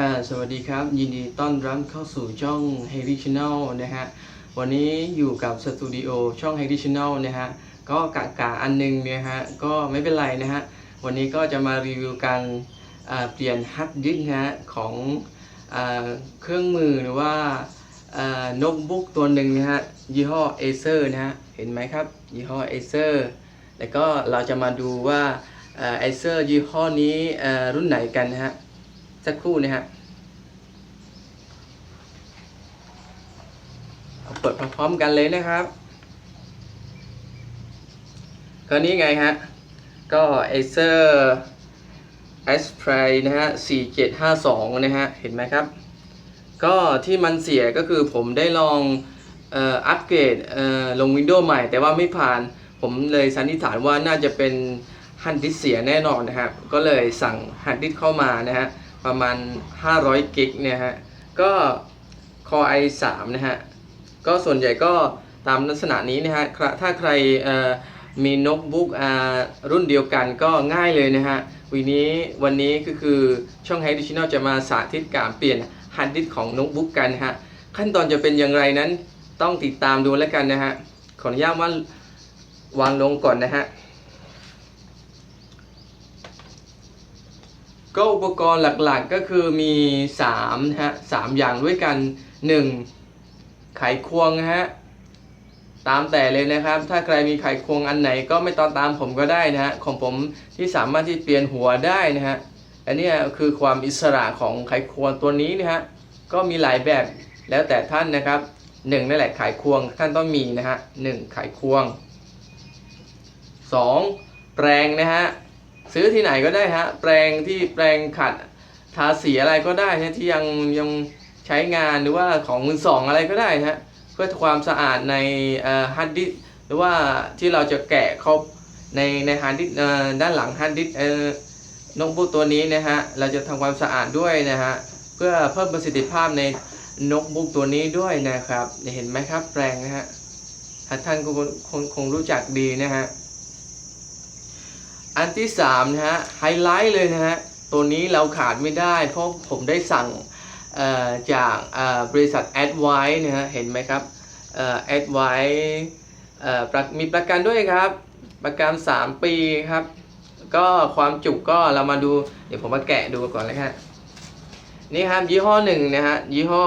อ่าสวัสดีครับ ยินดีต้อนรับเข้าสู่ช่อง h a r y Channel นะฮะ วันนี้อยู่กับสตูดิโอช่อง h a r y Channel นะฮะ ก็กะกะอันหนึงเนี่ยฮะ ก็ไม่เป็นไรนะฮะ วันนี้ก็จะมารีวิวการเปลี่ยนฮัดดิสนะฮะ ของอเครื่องมือหรือว่าโน้ตบุ๊กตัวหนึ่งนะฮะ ยี่ห้อ Acer นะฮะ เห็นไหมครับ ยี่ห้อ Acer แล้วก็เราจะมาดูว่า Acer ยี่ห้อนี้รุ่นไหนกันนะฮะ สักครู่นะฮะเอาเปิดพร้อมกันเลยนะครับก็นี้ไงฮะ ก็ Acer Aspray นะฮะ4752นะฮะ เห็นไหมครับ ก็ที่มันเสียก็คือผมได้ลองอัปเกรดลง Windows ใหม่ แต่ว่าไม่ผ่านผมเลยสันนิษฐานว่าน่าจะเป็นฮันดิสเสียแน่นอนนะฮะ ก็เลยสั่งฮันดิสเข้ามานะฮะ ประมาณ 500 กิกเนี่ยฮะ ก็ Core i3 นะฮะ ก็ส่วนใหญ่ก็ตามลักษณะนี้นะฮะ ถ้าใครมีโน้ตบุ๊กรุ่นเดียวกันก็ง่ายเลยนะฮะ วันนี้วันนี้ก็คือช่อง h a d i s h n a l จะมาสาธิตการเปลี่ยนฮาร์ดดิสก์ของโน้ตบุ๊กกันนะฮะ ขั้นตอนจะเป็นอย่างไรนั้นต้องติดตามดูแล้วกันนะฮะ ขออนุญาตว่าวางลงก่อนนะฮะ ก็อุปกรณ์หลักๆก็คือมี3นะฮะสามอย่างด้วยกัน 1. ไขควงนะฮะตามแต่เลยนะครับ ถ้าใครมีไขควงอันไหนก็ไม่ต้องตามผมก็ได้นะฮะของผมที่สามารถที่เปลี่ยนหัวได้นะฮะอันนี้คือความอิสระของไขควงตัวนี้นะฮะก็มีหลายแบบแล้วแต่ท่านนะครับหนึ่งนั่นแหละไขควงท่านต้องมีนะฮะหนึ่งไขควง 2. แปรงนะฮะ ซื้อที่ไหนก็ได้ฮะแปรงที่แปรงขัดทาสีอะไรก็ได้นะที่ยังยังใช้งานหรือว่าของมือสองอะไรก็ได้ฮะเพื่อความสะอาดในฮาร์ดดิสหรือว่าที่เราจะแกะเขาในในฮาร์ดดิสด้านหลังฮาร์ดดิสโน้ตบุ๊กตัวนี้นะฮะเราจะทำความสะอาดด้วยนะฮะเพื่อเพิ่มประสิทธิภาพในโน้ตบุ๊กตัวนี้ด้วยนะครับเห็นไหมครับแปรงนะฮะท่านคงคงรู้จักดีนะฮะ อันที่3นะฮะไฮไลท์เลยนะฮะตัวนี้เราขาดไม่ได้ เพราะผมได้สั่งจากบริษัท a d v i นะฮะเห็นไหมครับเอ่อ a d v i มีประกันด้วยครับ ประกัน 3 ปีครับ ก็ความจุก็เรามาดู เดี๋ยวผมมาแกะดูก่อนเลยครับนี่ครับยี่ห้อหนึ่งนะฮะยี่ห้อ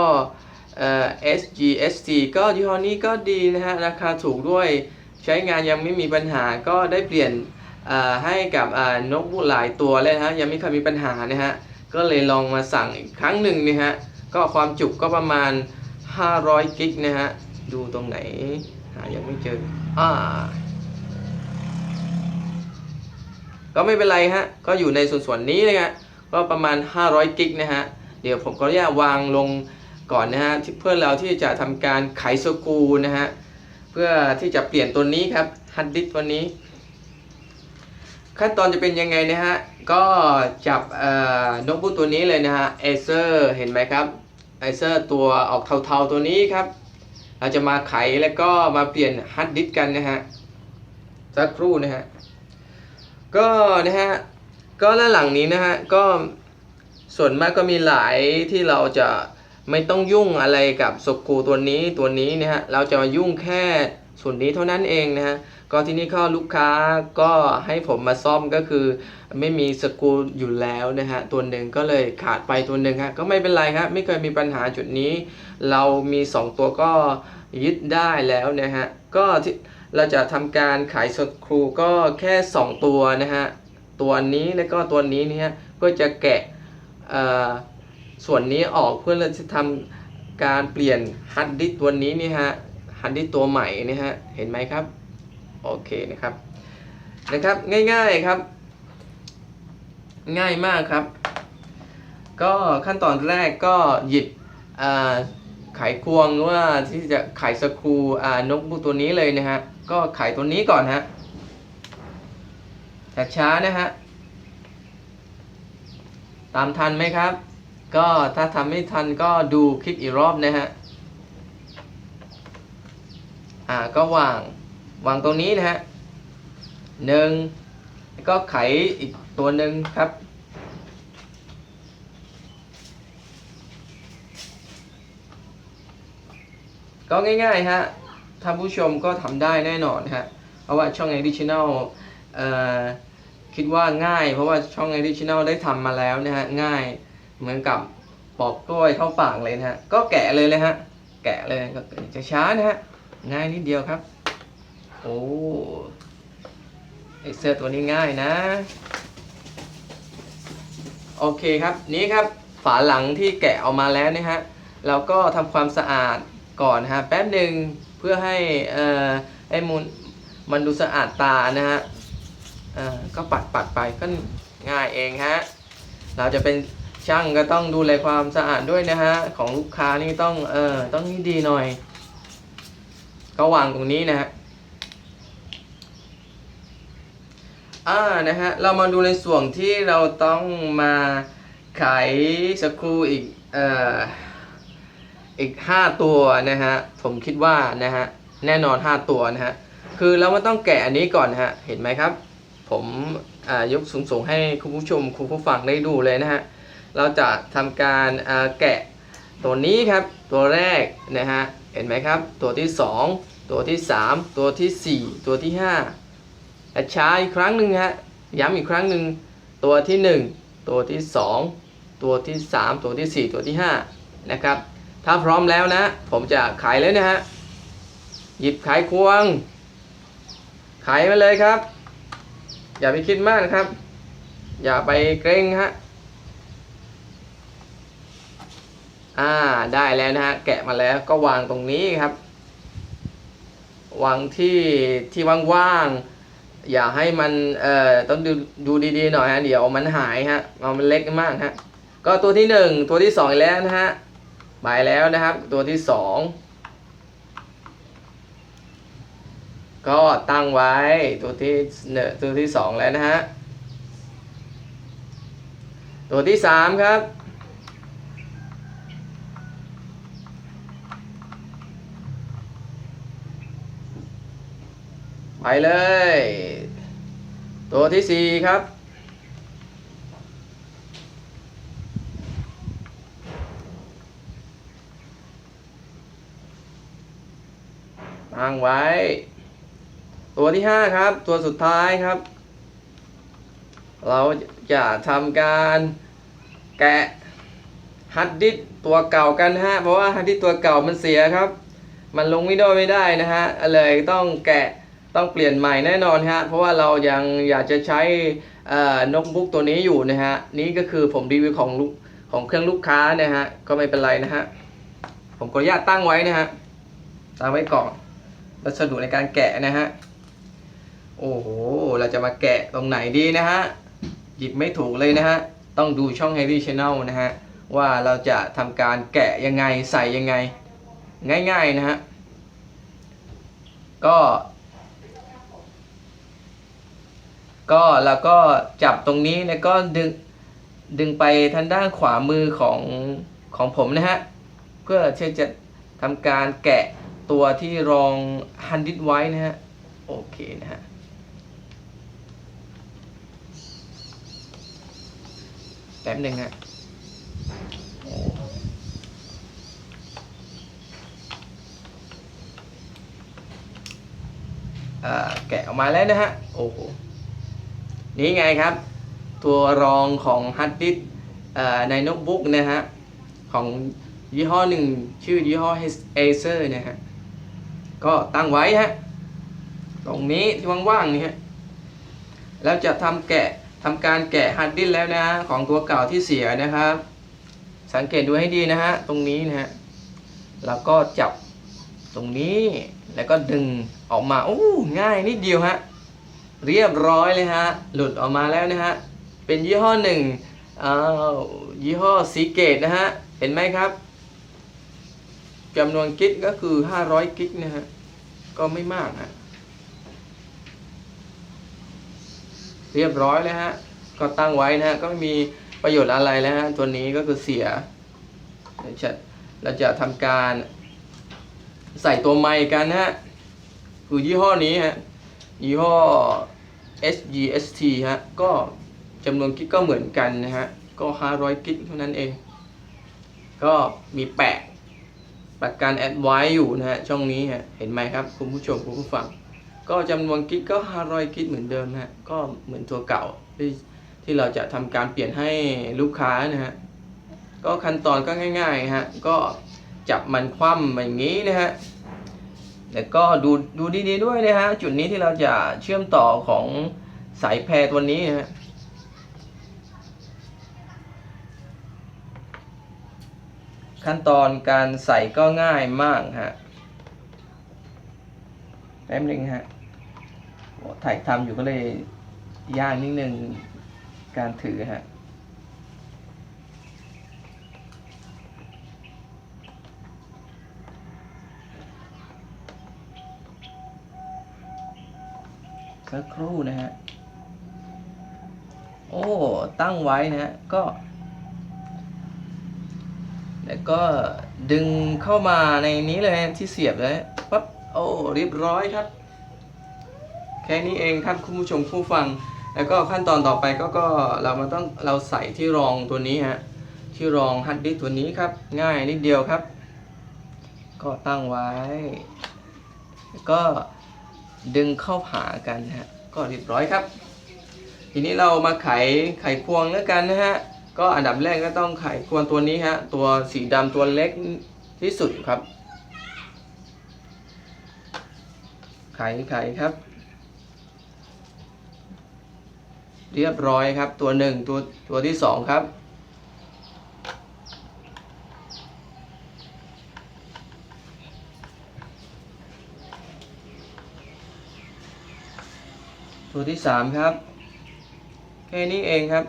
เอ่อ SGST ก็ยี่ห้อนี้ก็ดีนะฮะราคาถูกด้วยใช้งานยังไม่มีปัญหาก็ได้เปลี่ยน ให้กับนกบุหลายตัวเลยนะฮะยังไม่เคยมีปัญหานะฮะก็เลยลองมาสั่งอีกครั้งหนึ่งนะฮะก็ความจุก็ประมาณ 500 กิกนะฮะดูตรงไหนหายังไม่เจออ่าก็ไม่เป็นไรฮะก็อยู่ในส่วนส่วนนี้นะฮะก็ประมาณ 500 กิกนะฮะเดี๋ยวผมก็จะวางลงก่อนนะฮะที่เพื่อเราที่จะทำการไขสกูนะฮะเพื่อที่จะเปลี่ยนตัวนี้ครับฮัดดิสตัวนี้ ขั้นตอนจะเป็นยังไงนะฮะ ก็จับโน้ตบุ๊กตัวนี้เลยนะฮะ Acer เห็นไหมครับ Acer ตัวออกเทาๆตัวนี้ครับ เราจะมาไขแล้วก็มาเปลี่ยนฮาร์ดดิสกันนะฮะ สักครู่นะฮะ ก็นะฮะ ก็ด้านหลังนี้นะฮะ ก็ส่วนมากก็มีหลายที่เราจะไม่ต้องยุ่งอะไรกับสกูตัวนี้ตัวนี้นะฮะ เราจะมายุ่งแค่ส่วนนี้เท่านั้นเองนะฮะ ก็ที่นี่ก็ลูกค้าก็ให้ผมมาซ่อมก็คือ ไม่มีสกรูอยู่แล้วนะฮะตัวหนึ่งก็เลยขาดไปตัวหนึ่งฮะก็ไม่เป็นไรครับไม่เคยมีปัญหาจุดนี้ เรามี 2 ตัวก็ยึดได้แล้วนะฮะก็ที่เราจะทำการขายสกรูก็แค่ 2 ตัวนะฮะตัวนี้แล้วก็ตัวนี้นะฮะก็จะแกะส่วนนี้ออกเพื่อเราจะทำการเปลี่ยนฮัดดิสตัวนี้นี่ฮะฮัดดิสตัวใหม่นี่ฮะเห็นไหมครับ โอเคนะครับนะครับง่ายๆครับ ง่ายมากครับ ก็ขั้นตอนแรกก็หยิบอ่าไขควงหรือว่าที่จะไขสกรูนกบูตัวนี้เลยนะฮะก็ไขตัวนี้ก่อนฮะช้าๆนะฮะตามทันไหมครับ ก็ถ้าทำไม่ทันก็ดูคลิปอีกรอบนะฮะอ่าก็วาง วางตรงนี้นะฮะหนึ่งก็ไขอีกตัวหนึ่งครับ ก็ง่ายๆฮะท่านผู้ชมก็ทำได้แน่นอนฮะเพราะว่าช่องไอดิชแนลคิดว่าง่าย เพราะว่าช่องไอดิชแนลได้ทำมาแล้วนะฮะง่ายเหมือนกับปอกกล้วยเข้าปากเลยนะฮะก็แกะเลยเลยฮะแกะเลยก็จะช้านะฮะง่ายนิดเดียวครับ โอ้ไอเสื้อตัวนี้ง่ายนะ โอเคครับ นี่ครับฝาหลังที่แกะออกมาแล้วนะฮะเราก็ทำความสะอาดก่อนนะฮะแป๊บหนึ่งเพื่อให้เอ่อไอ้มูลมันดูสะอาดตานะฮะเอ่อก็ปัดปัดไปก็ง่ายเองฮะเราจะเป็นช่างก็ต้องดูแลความสะอาดด้วยนะฮะของลูกค้านี่ต้องเออต้องนี่ดีหน่อย ก็วางตรงนี้นะฮะ อ่านะฮะเรามาดูในส่วนที่เราต้องมาไขสกรูอีกเอ่ออีก 5 ตัวนะฮะผมคิดว่านะฮะแน่นอน 5 ตัวนะฮะคือเราไม่ต้องแกะอันนี้ก่อนนะฮะเห็นไหมครับ ผมอ่ายกสูงๆให้คุณผู้ชมคุณผู้ฟังได้ดูเลยนะฮะเราจะทำการแกะตัวนี้ครับตัวแรกนะฮะเห็นไหมครับ ตัวที่ 2 ตัวที่ 3 ตัวทีสี่4 ตัวที่ 5 และช้าอีกครั้งหนึ่งฮะย้ำอีกครั้งหนึ่งตัวที่ 1 ตัวที่ 2 ตัวที่ 3 ตัวที่ 4 ตัวที่5นะครับถ้าพร้อมแล้วนะ ผมจะไขเลยนะฮะหยิบไขควงไขมาเลยครับ อย่าไปคิดมากนะครับ อย่าไปเกรงฮะอ่าได้แล้วนะฮะแกะมาแล้วก็วางตรงนี้ครับวางที่ที่ว่างๆ อย่าให้มันเอ่อต้องดูดูดีๆหน่อยฮะเดี๋ยวมันหายฮะเอามันเล็กมากฮะก็ตัวที่หนึ่งตัวที่สองแล้วนะฮะไปแล้วนะครับ ตัวที่สองก็ตั้งไว้ตัวที่เนอตัวที่สองแล้วนะฮะตัวที่สามครับ ไปเลย ตัวที่สี่ครับ ตั้งไว้ ตัวที่ห้าครับ ตัวสุดท้ายครับ เราจะทำการแกะฮัดดิสตัวเก่ากันฮะ เพราะว่าฮัดดิสตัวเก่ามันเสียครับ มันลงวิดีโอไม่ได้นะฮะ เลยต้องแกะ ต้องเปลี่ยนใหม่แน่นอนฮะเพราะว่าเรายังอยากจะใช้เอ่อโน้ตบุ๊กตัวนี้อยู่นะฮะนี่ก็คือผมรีวิวของของเครื่องลูกค้านะฮะก็ไม่เป็นไรนะฮะผมขออนุญาตตั้งไว้นะฮะตั้งไว้ก่อนวัสดุในการแกะนะฮะโอ้โหเราจะมาแกะตรงไหนดีนะฮะหยิบไม่ถูกเลยนะฮะต้องดูช่อง Harry Channel นะฮะว่าเราจะทำการแกะยังไงใส่ยังไงง่ายๆนะฮะก็ ก็แล้วก็จับตรงนี้แล้วก็ดึงดึงไปทางด้านขวามือของของผมนะฮะ เพื่อที่จะทำการแกะตัวที่รองฮันดิสไว้นะฮะ โอเคนะฮะแป๊บหนึ่งฮะโอ้อ่าแกะออกมาแล้วนะฮะ โอ้โห นี่ไงครับ ตัวรองของฮัดดิสในโน้ตบุ๊กนะฮะ ของยี่ห้อหนึ่งชื่อยี่ห้อ Acer นะฮะ ก็ตั้งไว้ฮะ ตรงนี้ที่ว่างๆนี่ฮะ แล้วจะทำแกะทำการแกะฮาร์ดดิสแล้วนะของตัวเก่าที่เสียนะครับ สังเกตดูให้ดีนะฮะ ตรงนี้นะฮะ แล้วก็จับตรงนี้แล้วก็ดึงออกมาโอ้ง่ายนิดเดียวฮะ เรียบร้อยเลยฮะ หลุดออกมาแล้วนะฮะ เป็นยี่ห้อหนึ่งอ้าวยี่ห้อซีเกตนะฮะ เห็นไหมครับจำนวนกิกก็คือ 500 กิกนะฮะ ก็ไม่มากฮะ เรียบร้อยเลยฮะ ก็ตั้งไว้นะฮะ ก็ไม่มีประโยชน์อะไรแล้วฮะ ตัวนี้ก็คือเสียเดี๋ยวจะเราจะทำการใส่ตัวไมค์กันนะฮะ คือยี่ห้อนี้ฮะ ยี่ห้อ SGST ฮะ ก็จำนวนกิกก็เหมือนกันนะฮะ ก็ 500 กิกเท่านั้นเอง ก็มีแปะประกันแอดไว้อยู่นะฮะ ช่องนี้ฮะ เห็นไหมครับ คุณผู้ชมคุณผู้ฟัง ก็จำนวนกิกก็ 500 กิกเหมือนเดิมนะฮะ ก็เหมือนตัวเก่าที่ที่เราจะทำการเปลี่ยนให้ลูกค้านะฮะ ก็ขั้นตอนก็ง่ายๆฮะ ก็จับมันคว่ำอย่างนี้นะฮะ แล้วก็ดูดูดีๆด้วยนะฮะจุดนี้ที่เราจะเชื่อมต่อของสายแพรตัวนี้นะฮะขั้นตอนการใส่ก็ง่ายมากฮะแป๊บนึงฮะถ่ายทำอยู่ก็เลยยากนิดนึงการถือฮะ สักครู่นะฮะ โอ้ ตั้งไว้นะฮะ ก็ แล้วก็ดึงเข้ามาในนี้เลยที่เสียบเลยปั๊บ โอ้เรียบร้อยครับ แค่นี้เองครับคุณผู้ชมผู้ฟัง แล้วก็ขั้นตอนต่อไปก็ก็เรามาต้องเราใส่ที่รองตัวนี้ฮะ ที่รองฮัดดิสตัวนี้ครับ ง่ายนิดเดียวครับ ก็ตั้งไว้ แล้วก็ ดึงเข้าหากันนะฮะก็เรียบร้อยครับ ทีนี้เรามาไขไขควงแล้วกันนะฮะก็อันดับแรกก็ต้องไขควงตัวนี้ฮะตัวสีดำตัวเล็กที่สุดครับ ไขไขครับ เรียบร้อยครับตัวหนึ่งตัวตัวที่สองครับ ตัวที่สามครับ แค่นี้เองครับ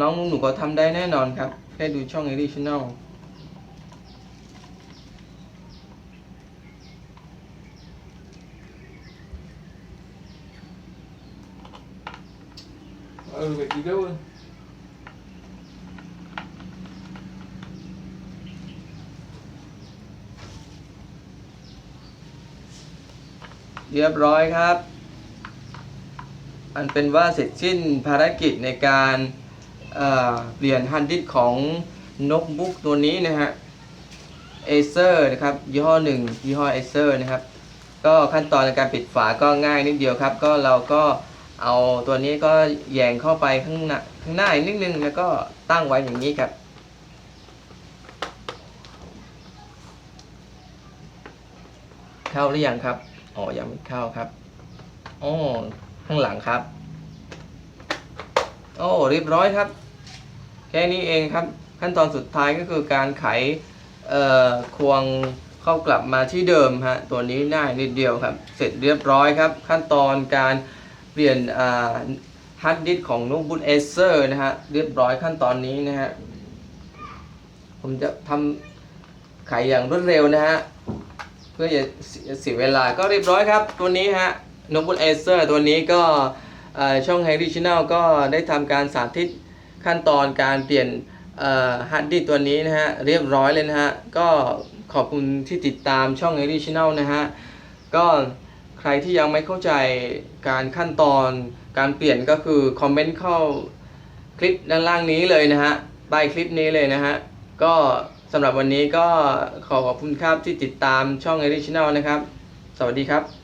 น้องๆหนูๆก็ทำได้แน่นอนครับ แค่ดูช่อง Additional เออไปกี่เด้อเรียบร้อยครับ อันเป็นว่าเสร็จสิ้นภารกิจในการเเปลี่ยนฮันดิสของโน้ตบุ๊กตัวนี้นะฮะ Acer นะครับยี่ห้อหนึ่งยี่ห้อ Acer นะครับ ก็ขั้นตอนในการปิดฝาก็ง่ายนิดเดียวครับ ก็เราก็เอาตัวนี้ก็แยงเข้าไปข้างหน้าข้างหน้าอีกนิดนึงแล้วก็ตั้งไว้อย่างนี้ครับเข้าหรือยังครับอ๋อยังไม่เข้าครับอ๋อ ข้างหลังครับ โอ้เรียบร้อยครับ แค่นี้เองครับ ขั้นตอนสุดท้ายก็คือการไขเอ่อควงเข้ากลับมาที่เดิมฮะตัวนี้ง่ายนิดเดียวครับ เสร็จเรียบร้อยครับ ขั้นตอนการเปลี่ยนอ่าฮาร์ดดิสของโน้ตบุ๊กเอเซอร์นะฮะเรียบร้อยขั้นตอนนี้นะฮะผมจะทำไขอย่างรวดเร็วนะฮะเพื่อจะเสียเวลาก็เรียบร้อยครับ ตัวนี้ฮะ น้ตบุ๊กเอเซอร์ตัวนี้ก็ช่อง h a r r y Channel ก็ได้ทำการสาธิตขั้นตอนการเปลี่ยนฮาร์ดดิสตัวนี้นะฮะเรียบร้อยเลยนะฮะก็ขอบคุณที่ติดตามช่อง h a r r y Channel นะฮะก็ใครที่ยังไม่เข้าใจการขั้นตอนการเปลี่ยนก็คือคอมเมนต์เข้าคลิปด้านล่างนี้เลยนะฮะใต้คลิปนี้เลยนะฮะก็สำหรับวันนี้ก็ขอขอบคุณครับที่ติดตามช่อง a d i t i o n a l นะครับ สวัสดีครับ